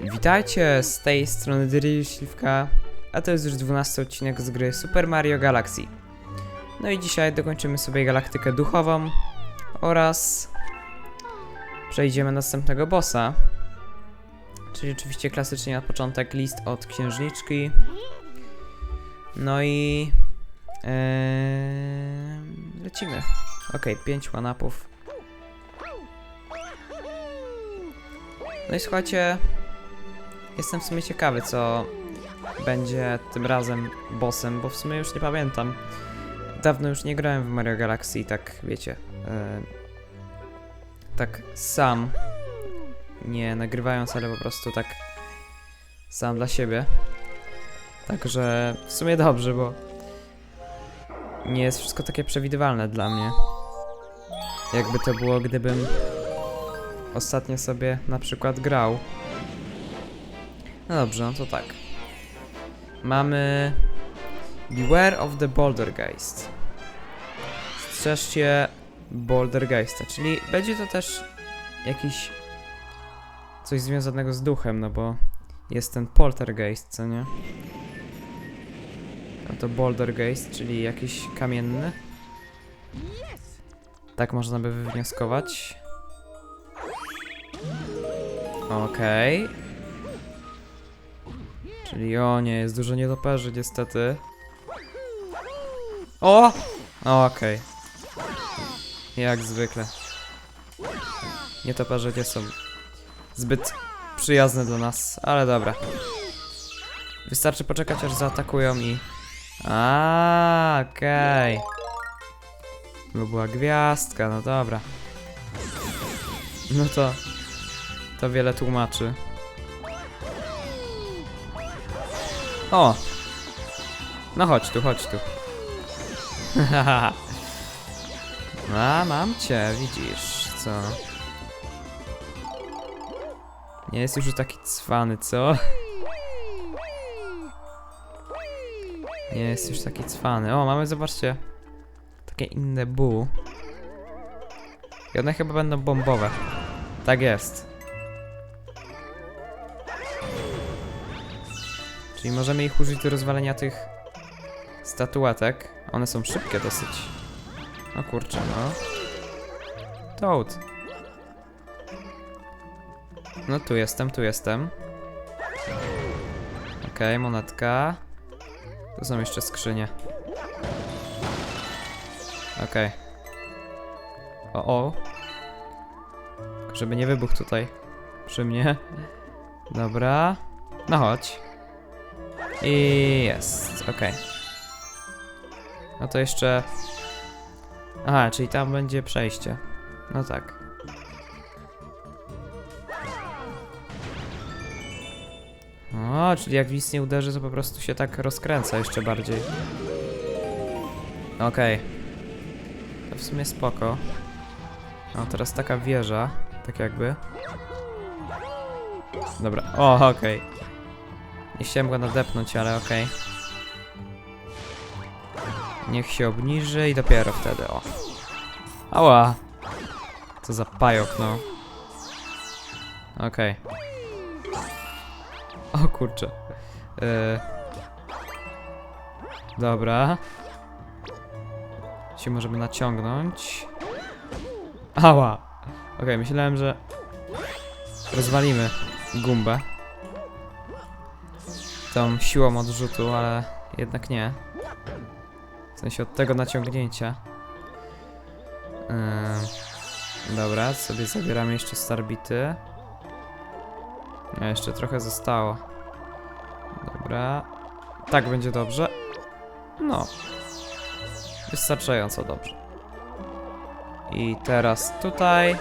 Witajcie z tej strony Dyry Śliwka, a to jest już 12 odcinek z gry Super Mario Galaxy. No i dzisiaj dokończymy sobie galaktykę duchową oraz przejdziemy następnego bossa. Czyli oczywiście klasycznie na początek list od księżniczki. No i Eee, lecimy. Okej, 5 one-upów. No i słuchajcie, jestem w sumie ciekawy, co będzie tym razem bossem, bo w sumie już nie pamiętam. Dawno już nie grałem w Mario Galaxy, tak wiecie. e, tak sam. Nie nagrywając, ale po prostu tak sam dla siebie. Także w sumie dobrze, bo nie jest wszystko takie przewidywalne dla mnie. Jakby to było, gdybym ostatnio sobie na przykład grał. No dobrze, no to tak. Mamy Beware of the Bouldergeist. Strzeż się Bouldergeista, czyli będzie to też jakiś coś związanego z duchem, no bo jest ten poltergeist, co nie? A to Bouldergeist, czyli jakiś kamienny. Tak można by wywnioskować. Okej. Czyli o nie, jest dużo nietoperzy niestety. O! Okej. Jak zwykle. Nietoperze nie są zbyt przyjazne dla nas, ale dobra. Wystarczy poczekać aż zaatakują i... A, okej. Bo była gwiazdka, no dobra. No to... To wiele tłumaczy. O! No chodź tu, chodź tu. A, mam cię, widzisz, co? Nie jest już taki cwany, co? Nie jest już taki cwany. O, mamy, zobaczcie, takie inne bu. I one chyba będą bombowe. Tak jest. Czyli możemy ich użyć do rozwalenia tych statuetek. One są szybkie dosyć. O kurczę, no. Toad. No tu jestem, tu jestem. Okej, monetka. Tu są jeszcze skrzynie. Okej. O, o. Tylko Żeby nie wybuchł tutaj. Przy mnie. Dobra. No chodź. I jest. Okej. No to jeszcze... Aha, czyli tam będzie przejście. No tak. O, czyli jak nic nie uderzy, to po prostu się tak rozkręca jeszcze bardziej. Okej. To w sumie spoko. O, teraz taka wieża, tak jakby. Dobra, o, okej. Nie chciałem go nadepnąć, ale okej. Niech się obniży i dopiero wtedy, o. Ała! Co za pajok, no. Okej. O kurczę. Yy. Dobra. Się możemy naciągnąć. Ała! Okej, myślałem, że rozwalimy gumbę. Tą siłą odrzutu, ale jednak nie. W sensie od tego naciągnięcia. Yy. Dobra, sobie zabieramy jeszcze starbity. A jeszcze trochę zostało. Dobra. Tak będzie dobrze. No. Wystarczająco dobrze. I teraz tutaj.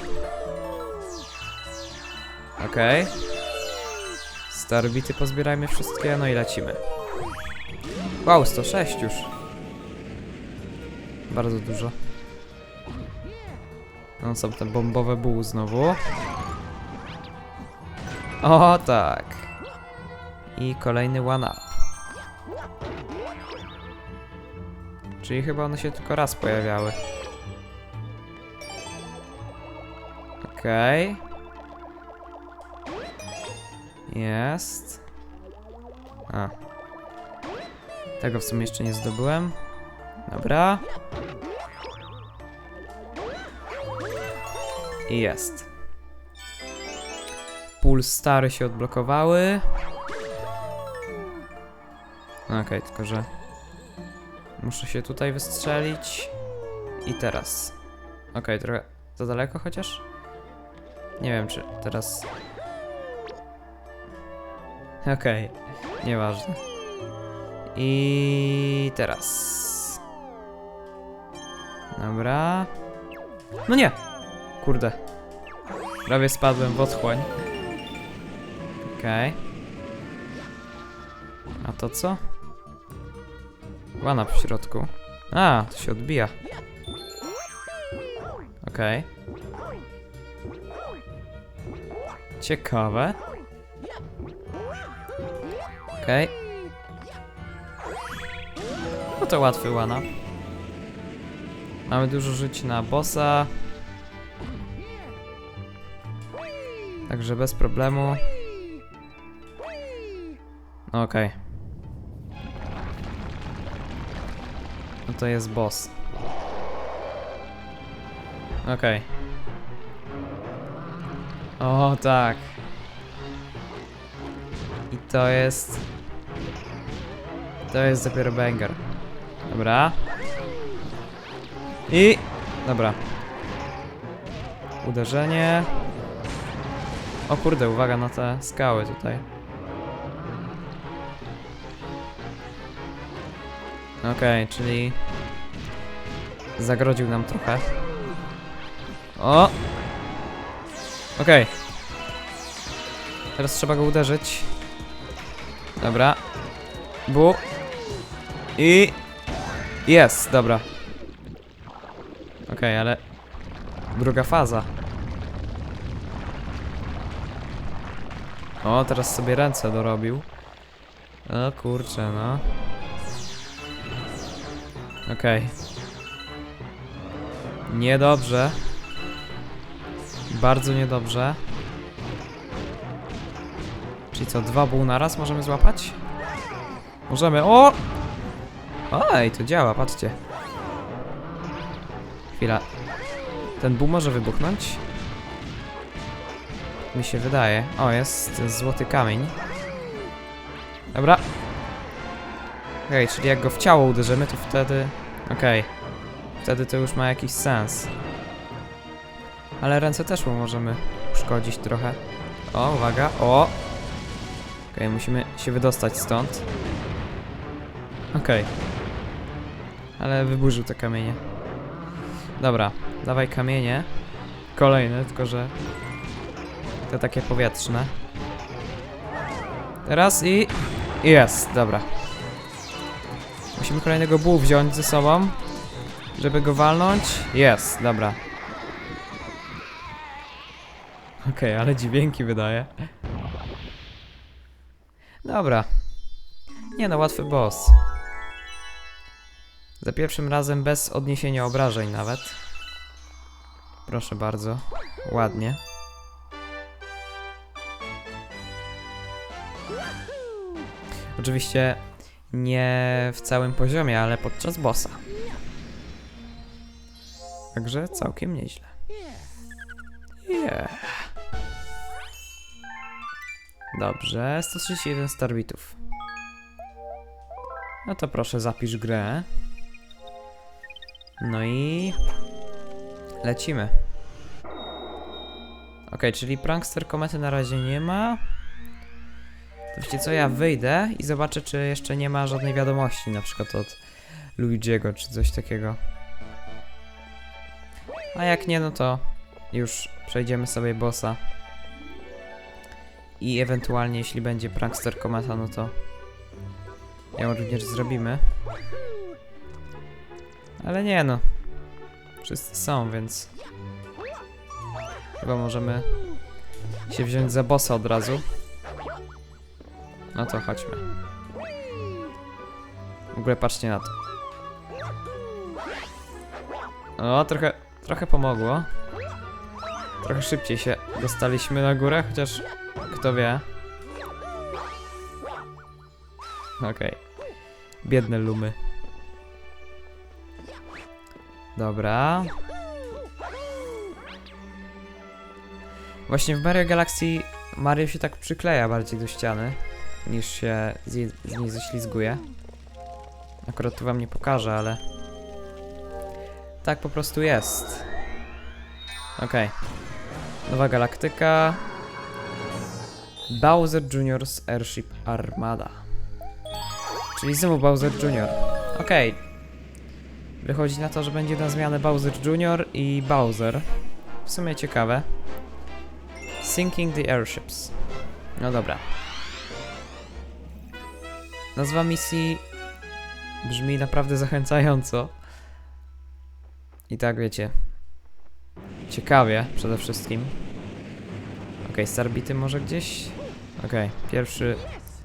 Okej. Okay. Starbity pozbierajmy wszystkie, no i lecimy. Wow, 106 już. Bardzo dużo. No są te bombowe buły znowu. O tak. I kolejny one up. Czyli chyba one się tylko raz pojawiały. Okej. Jest. A. Tego w sumie jeszcze nie zdobyłem. Dobra. I jest. Puls stary się odblokowały. Okej, tylko że muszę się tutaj wystrzelić. I teraz. Okej, trochę za daleko chociaż? Nie wiem, czy teraz. Okej, nieważne. I teraz. Dobra. No nie! Kurde. Prawie spadłem w otchłań. Okej. A to co? Łana w środku. A, to się odbija. Okej. Ciekawe. Okej. No to łatwy łana. Mamy dużo żyć na bossa. Także bez problemu. Okej. No to jest boss. Okej. O tak. To jest... To jest dopiero banger. Dobra. I... Dobra. Uderzenie. O kurde, uwaga na te skały tutaj. Okej, czyli... Zagrodził nam trochę. O! Okej. Teraz trzeba go uderzyć. Dobra. Bu. I... Jest, dobra. Okej, ale... Druga faza. O, teraz sobie ręce dorobił. O kurczę, no. Okej. Niedobrze. Bardzo niedobrze. Czyli co, dwa buł naraz możemy złapać? Możemy, o! Oj, to działa, patrzcie. Chwila. Ten buł może wybuchnąć? Mi się wydaje. O, jest złoty kamień. Dobra. Okej, czyli jak go w ciało uderzymy, to wtedy... Okej. Wtedy to już ma jakiś sens. Ale ręce też mu możemy uszkodzić trochę. O, uwaga, o! Okej, musimy się wydostać stąd. Okej. Ale wyburzył te kamienie. Dobra, dawaj kamienie. Kolejne, tylko że... Te takie powietrzne. Teraz i... Jest, dobra. Musimy kolejnego buł wziąć ze sobą, żeby go walnąć. Jest, dobra. Okej, ale dźwięki wydaje. Dobra. Nie no, łatwy boss. Za pierwszym razem bez odniesienia obrażeń nawet. Proszę bardzo. Ładnie. Oczywiście nie w całym poziomie, ale podczas bossa. Także całkiem nieźle. Yeah. Dobrze, 131 starbitów. No to proszę zapisz grę. No i lecimy. Ok, czyli prankster komety na razie nie ma. To wiecie co, ja wyjdę i zobaczę, czy jeszcze nie ma żadnej wiadomości, na przykład od Luigiego, czy coś takiego. A jak nie, no to już przejdziemy sobie bossa. I ewentualnie, jeśli będzie prankster kometa, no to ją również zrobimy. Ale nie no. Wszyscy są, więc... Chyba możemy się wziąć za bossa od razu. No to chodźmy. W ogóle patrzcie na to. O, trochę, trochę pomogło. Trochę szybciej się dostaliśmy na górę, chociaż kto wie. Okej. Biedne lumy. Dobra. Właśnie w Mario Galaxy Mario się tak przykleja bardziej do ściany, niż się z, z niej ześlizguje. Akurat tu wam nie pokażę, ale... Tak po prostu jest. Okej. Nowa galaktyka. Bowser Jr.'s Airship Armada. Czyli znowu Bowser Jr. Okej. Wychodzi na to, że będzie na zmianę Bowser Jr. i Bowser. W sumie ciekawe. Sinking the Airships. No dobra. Nazwa misji brzmi naprawdę zachęcająco. I tak wiecie. Ciekawie przede wszystkim. Okej, starbity może gdzieś? Okej, pierwszy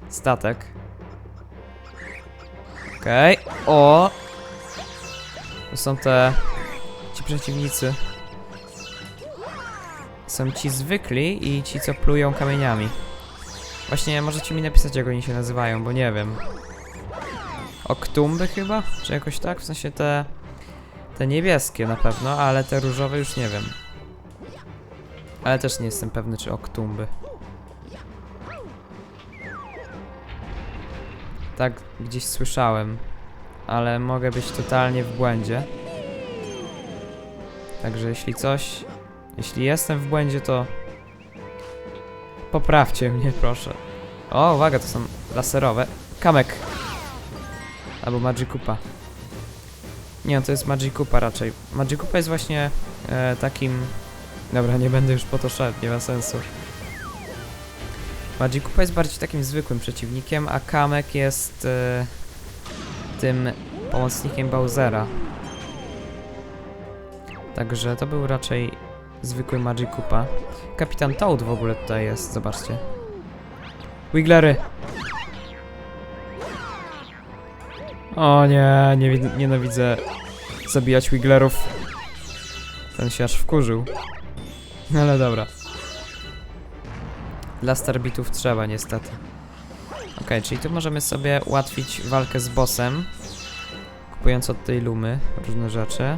statek. Okej, o! To są te... ci przeciwnicy. Są ci zwykli i ci, co plują kamieniami. Właśnie, możecie mi napisać, jak oni się nazywają, bo nie wiem. Oktumby chyba? Czy jakoś tak? W sensie te... Te niebieskie na pewno, ale te różowe już nie wiem. Ale też nie jestem pewny, czy oktumby. Tak gdzieś słyszałem, ale mogę być totalnie w błędzie. Także jeśli coś, jeśli jestem w błędzie, to poprawcie mnie, proszę. O, uwaga, to są laserowe. Kamek. Albo Magikupa. Nie, to jest Magikupa raczej. Magikupa jest właśnie e, takim... Dobra, nie będę już po to szedł, nie ma sensu. Magikupa jest bardziej takim zwykłym przeciwnikiem, a Kamek jest e, tym pomocnikiem Bowsera. Także to był raczej zwykły Magikupa. Kapitan Toad w ogóle tutaj jest, zobaczcie. Wigglery! O nie, nie wi- nienawidzę zabijać Wigglerów. Ten się aż wkurzył. Ale dobra. Dla starbitów trzeba niestety. Okej, czyli tu możemy sobie ułatwić walkę z bossem. Kupując od tej lumy różne rzeczy.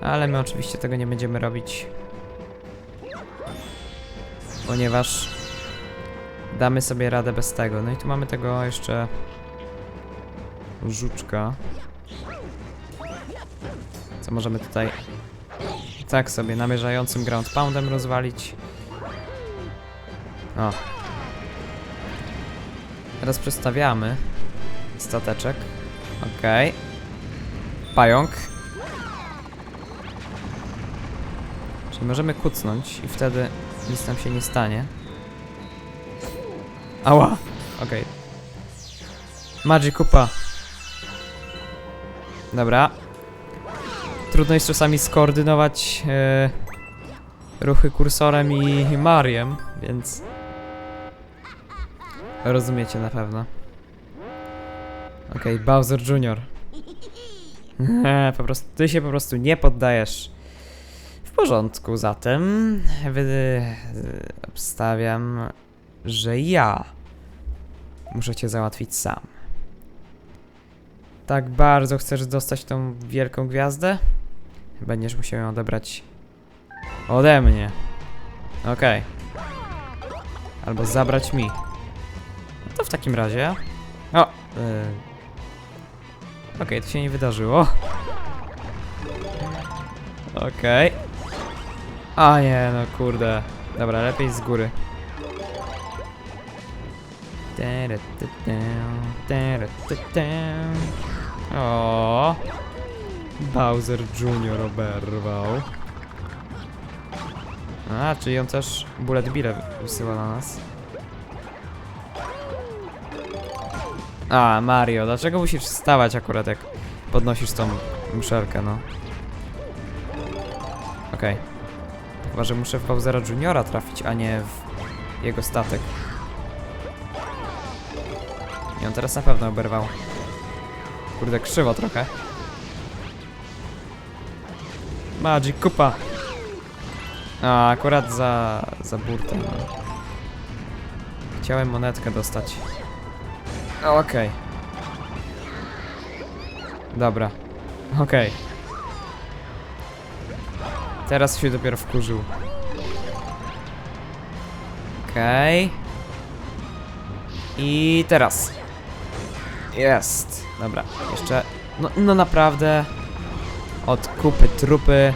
Ale my oczywiście tego nie będziemy robić. Ponieważ damy sobie radę bez tego. No i tu mamy tego jeszcze żuczka. Co możemy tutaj tak sobie namierzającym ground poundem rozwalić. O. Teraz przestawiamy stateczek. Okej. Pająk. Czyli możemy kucnąć i wtedy nic nam się nie stanie. Ała! Okej. Magikupa. Dobra. Trudno jest czasami skoordynować e, ruchy kursorem i Mariem, więc rozumiecie na pewno. Okej, Bowser Jr. po prostu, ty się po prostu nie poddajesz. W porządku, zatem wy, obstawiam, że ja muszę cię załatwić sam. Tak bardzo chcesz dostać tą wielką gwiazdę? Będziesz musiał ją odebrać ode mnie. Okej. Albo zabrać mi. To w takim razie... O! Yy. Okej, to się nie wydarzyło. Okej. A nie, no kurde. Dobra, lepiej z góry. O, Bowser Jr. oberwał. A, czyli on też bullet bile wysyła na nas. A, Mario, dlaczego musisz wstawać akurat jak podnosisz tą muszelkę, no? Okej. Chyba, że muszę w Bowsera Juniora trafić, a nie w jego statek. I on teraz na pewno oberwał. Kurde, krzywo trochę. Magic kupa. A, akurat za, za burtę. No. Chciałem monetkę dostać. Okej. Dobra. Okej. Teraz się dopiero wkurzył. Okej. I teraz. Jest. Dobra, jeszcze. No, no naprawdę. Od kupy trupy.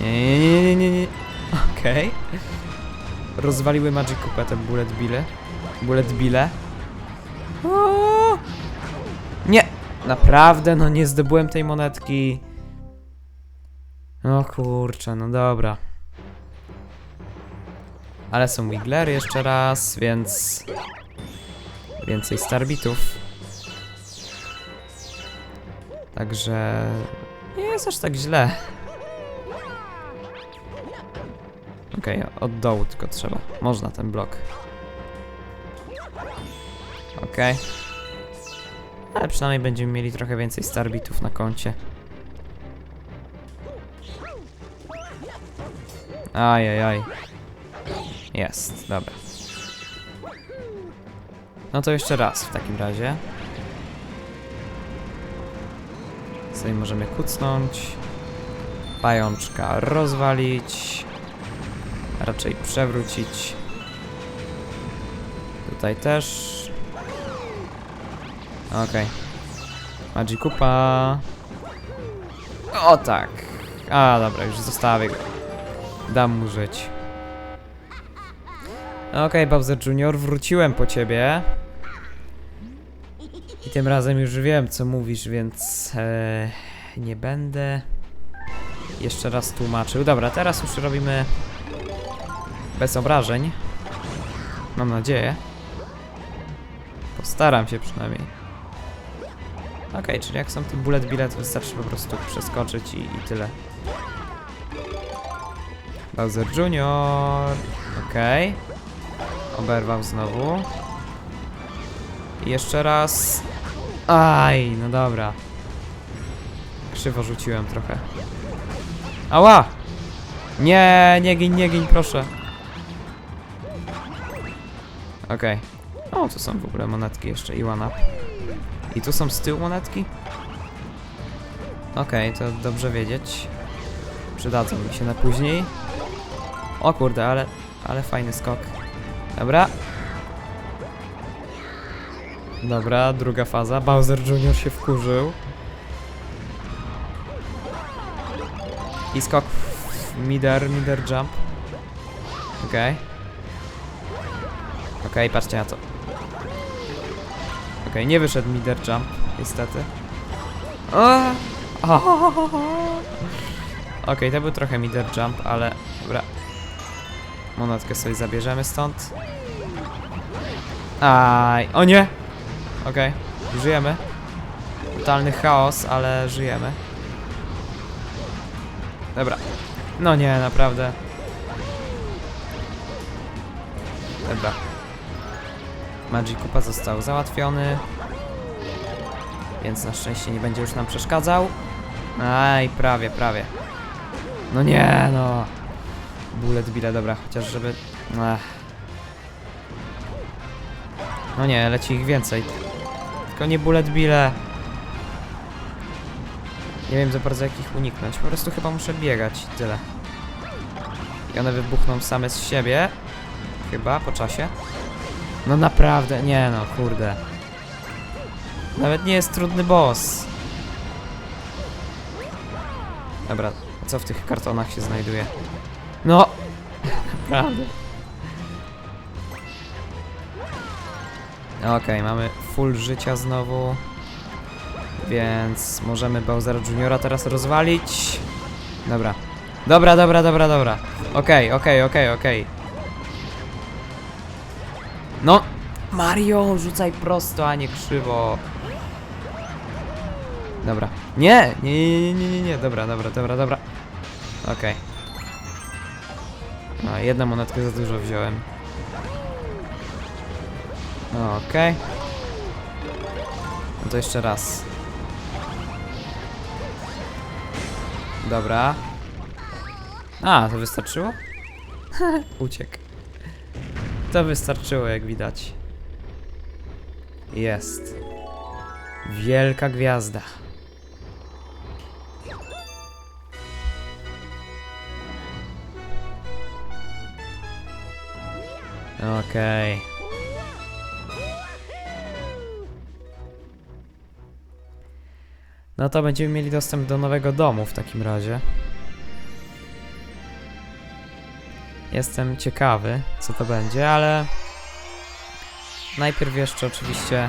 Nie, nie, nie, nie, nie, nie. Okej. Rozwaliły Magic Kupę te bullet bille. Bullet bille. Nie! Naprawdę, no nie zdobyłem tej monetki. O kurczę, no dobra. Ale są Wigglery jeszcze raz, więc... Więcej Starbitów. Także... Nie jest aż tak źle. Okej, od dołu tylko trzeba. Można ten blok. Okej. Ale przynajmniej będziemy mieli trochę więcej starbitów na koncie. Ajajaj. Jest, dobra. No to jeszcze raz w takim razie. Sobie możemy kucnąć. Pajączka rozwalić. Raczej przewrócić. Tutaj też. Okej. Magikupa. O tak. A dobra, już zostawię go. Dam mu żyć. Okej, Bowser Junior, wróciłem po ciebie. I tym razem już wiem, co mówisz, więc e, nie będę jeszcze raz tłumaczył. Dobra, teraz już robimy bez obrażeń. Mam nadzieję. Postaram się przynajmniej. Okej, czyli jak są te bullet bilet, wystarczy po prostu przeskoczyć i, i tyle. Bowser Junior. Okej. Oberwał znowu. I jeszcze raz. Aj, no dobra. Krzywo rzuciłem trochę. Ała! Nie, nie gin, nie gin, proszę. Okej. O, tu są w ogóle monetki jeszcze i one up. I tu są z tyłu monetki? Okej, to dobrze wiedzieć. Przydadzą mi się na później. O kurde, ale, ale fajny skok. Dobra. Dobra, druga faza. Bowser Jr. się wkurzył. I skok mider, mider jump. Okej. Okej, patrzcie na to. Okej, nie wyszedł mider jump, niestety. Okej, to był trochę mider jump, ale dobra. Monetkę sobie zabierzemy stąd. Aj, o nie! Okej, żyjemy. Totalny chaos, ale żyjemy. Dobra. No nie, naprawdę. Dobra. Magic Kupa został załatwiony. Więc na szczęście nie będzie już nam przeszkadzał. Aj, prawie, prawie. No nie, no. Bullet bile, dobra, chociaż żeby... Ech. No nie, leci ich więcej. Tylko nie bullet bile. Nie wiem za bardzo jak ich uniknąć. Po prostu chyba muszę biegać tyle. I one wybuchną same z siebie. Chyba, po czasie. No naprawdę, nie no, kurde. Nawet nie jest trudny boss. Dobra, co w tych kartonach się znajduje? No! Naprawdę. Okej, mamy full życia znowu. Więc możemy Bowsera Juniora teraz rozwalić. Dobra. Dobra, dobra, dobra, dobra. Okej, okej, okej, okej. No! Mario, rzucaj prosto, a nie krzywo. Dobra. Nie! Nie, nie, nie, nie, nie, nie. Dobra, dobra, dobra, dobra. Okej. No, jedna monetkę za dużo wziąłem. Okej. No to jeszcze raz. Dobra. A, to wystarczyło? Uciekł. To wystarczyło, jak widać. Jest. Wielka gwiazda. Okej. No to będziemy mieli dostęp do nowego domu w takim razie. Jestem ciekawy, co to będzie, ale najpierw jeszcze oczywiście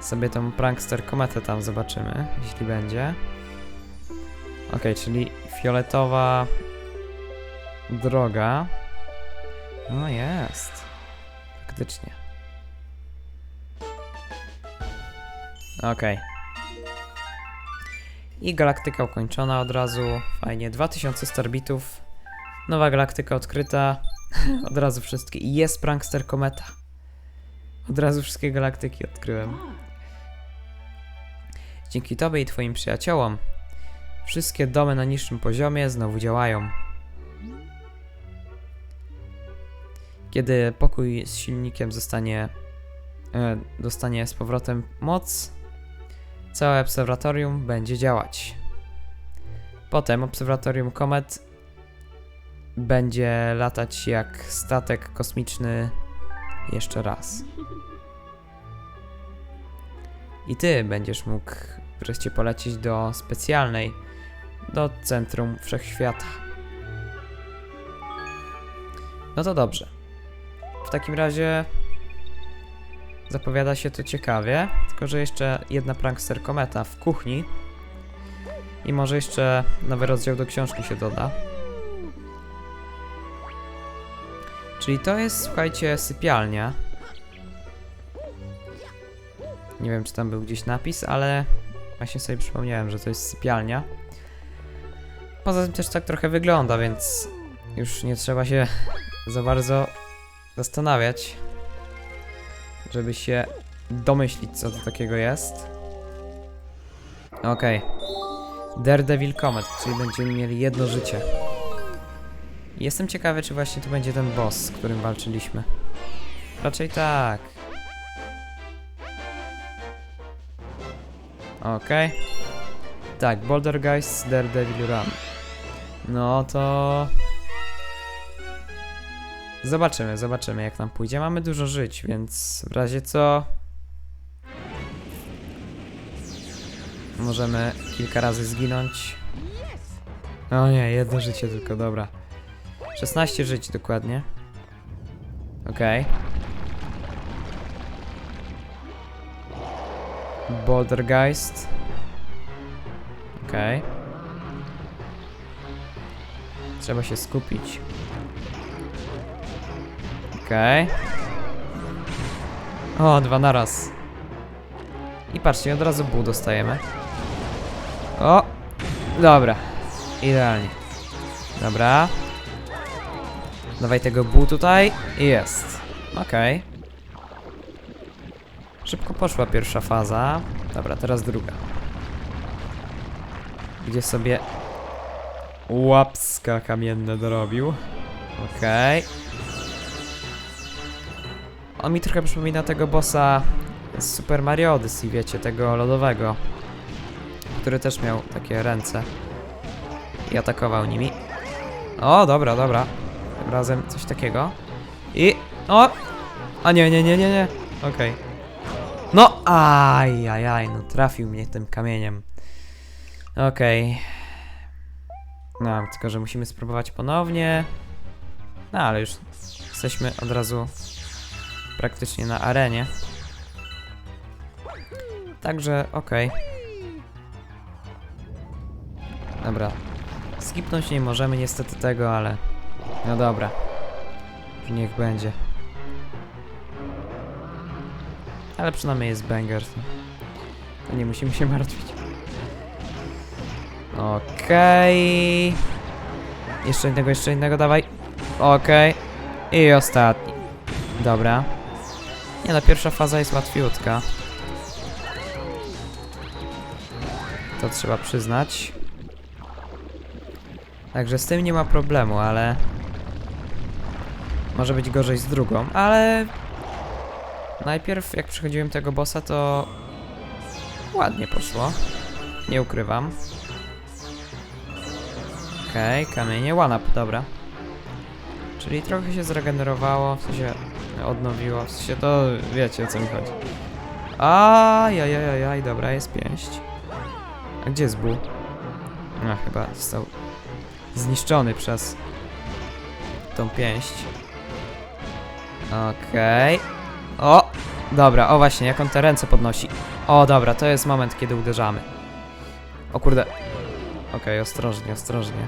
sobie tą prankster kometę tam zobaczymy, jeśli będzie. Ok, czyli fioletowa droga. No jest. Faktycznie. Okej. I galaktyka ukończona od razu. Fajnie. 2000 starbitów. Nowa galaktyka odkryta. od razu wszystkie. Jest prankster kometa. Od razu wszystkie galaktyki odkryłem. Dzięki tobie i twoim przyjaciołom wszystkie domy na niższym poziomie znowu działają. Kiedy pokój z silnikiem zostanie e, dostanie z powrotem moc, całe obserwatorium będzie działać. Potem obserwatorium komet będzie latać jak statek kosmiczny jeszcze raz. I ty będziesz mógł wreszcie polecieć do specjalnej, do centrum wszechświata. No to dobrze. W takim razie zapowiada się to ciekawie, tylko że jeszcze jedna prankster kometa w kuchni i może jeszcze nowy rozdział do książki się doda. Czyli to jest, słuchajcie, sypialnia. Nie wiem, czy tam był gdzieś napis, ale właśnie sobie przypomniałem, że to jest sypialnia. Poza tym też tak trochę wygląda, więc już nie trzeba się za bardzo zastanawiać, żeby się domyślić, co to takiego jest. Okej. Daredevil Comet, czyli będziemy mieli jedno życie. Jestem ciekawy, czy właśnie tu będzie ten boss, z którym walczyliśmy. Raczej tak. Okej. Tak, Boulder Guys, Daredevil Run. No to... Zobaczymy, zobaczymy jak nam pójdzie. Mamy dużo żyć, więc w razie co... Możemy kilka razy zginąć. O nie, jedno życie tylko, dobra. 16 żyć dokładnie. Okej. Bouldergeist. Okej. Trzeba się skupić. Okej. O, dwa naraz. I patrzcie, od razu buł dostajemy. O! Dobra. Idealnie. Dobra. Dawaj tego buł tutaj. Jest. Okej. Szybko poszła pierwsza faza. Dobra, teraz druga. Gdzie sobie łapska kamienne dorobił. Okej. On mi trochę przypomina tego bossa z Super Mario Odyssey, wiecie, tego lodowego. Który też miał takie ręce. I atakował nimi. O, dobra, dobra. Tym razem coś takiego. I... O! A nie, nie, nie, nie, nie. Okej. No, aj, aj, aj, no trafił mnie tym kamieniem. Okej. No, tylko że musimy spróbować ponownie. No, ale już jesteśmy od razu praktycznie na arenie. Także, okej. Dobra. Skipnąć nie możemy niestety tego, ale... No dobra. Niech będzie. Ale przynajmniej jest banger. To, to nie musimy się martwić. Okej. Jeszcze innego, jeszcze innego, dawaj. Okej. I ostatni. Dobra. Nie no, pierwsza faza jest łatwiutka. To trzeba przyznać. Także z tym nie ma problemu, ale... Może być gorzej z drugą, ale... Najpierw jak przechodziłem tego bossa, to ładnie poszło. Nie ukrywam. Okej, kamienie, one-up, dobra. Czyli trochę się zregenerowało, w sensie odnowiło, w sensie to wiecie o co mi chodzi. Ajajajajaj, dobra, jest pięść. A gdzie jest Bu? No chyba został zniszczony przez tą pięść. Okej. O! Dobra, o właśnie, jak on te ręce podnosi. O, dobra, to jest moment, kiedy uderzamy. O kurde. Okej, ostrożnie, ostrożnie.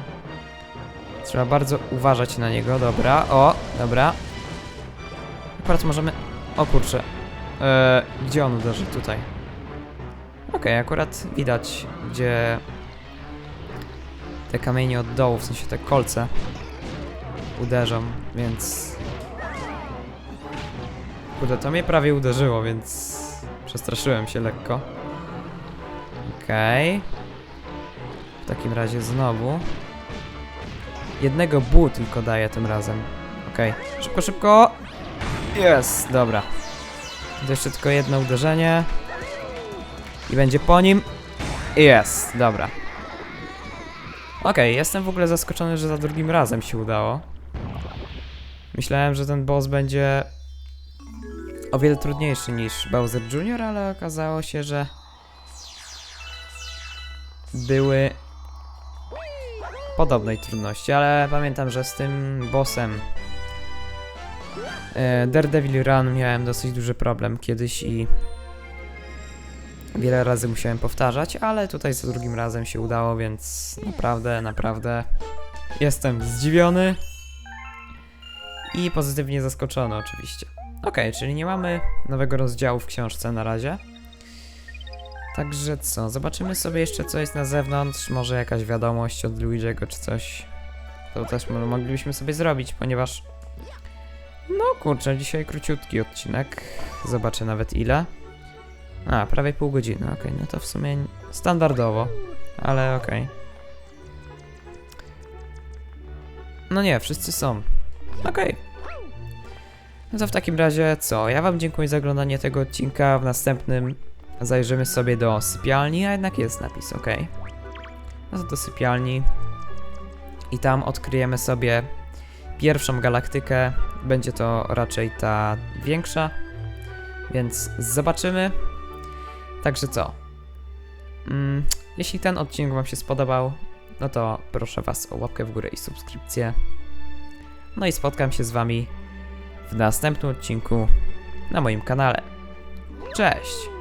Trzeba bardzo uważać na niego, dobra. O, dobra. Akurat możemy... O kurczę. Eee, gdzie on uderzy? Tutaj. Okej, akurat widać, gdzie te kamienie od dołu, w sensie te kolce uderzą, więc... Kurde, to mnie prawie uderzyło, więc przestraszyłem się lekko. Okej. W takim razie znowu. Jednego bu tylko daję tym razem. Okej, szybko, szybko! Jest, dobra. To jeszcze tylko jedno uderzenie. I będzie po nim. Jest, dobra. Okej, jestem w ogóle zaskoczony, że za drugim razem się udało. Myślałem, że ten boss będzie o wiele trudniejszy niż Bowser Jr., ale okazało się, że były podobnej trudności, ale pamiętam, że z tym bossem e, Daredevil Run miałem dosyć duży problem kiedyś i wiele razy musiałem powtarzać, ale tutaj za drugim razem się udało, więc naprawdę, naprawdę jestem zdziwiony i pozytywnie zaskoczony oczywiście. Okej, czyli nie mamy nowego rozdziału w książce na razie. Także co, zobaczymy sobie jeszcze co jest na zewnątrz, może jakaś wiadomość od Luigi'ego czy coś. To też mo- moglibyśmy sobie zrobić, ponieważ... No kurczę, dzisiaj króciutki odcinek. Zobaczę nawet ile. A, prawie pół godziny, okej, no to w sumie standardowo, ale okej. No nie, wszyscy są. Okej. No to w takim razie co? Ja wam dziękuję za oglądanie tego odcinka. W następnym zajrzymy sobie do sypialni, a jednak jest napis, ok. No to do sypialni. I tam odkryjemy sobie pierwszą galaktykę. Będzie to raczej ta większa. Więc zobaczymy. Także co? Mm, jeśli ten odcinek wam się spodobał, no to proszę was o łapkę w górę i subskrypcję. No i spotkam się z wami w następnym odcinku na moim kanale. Cześć!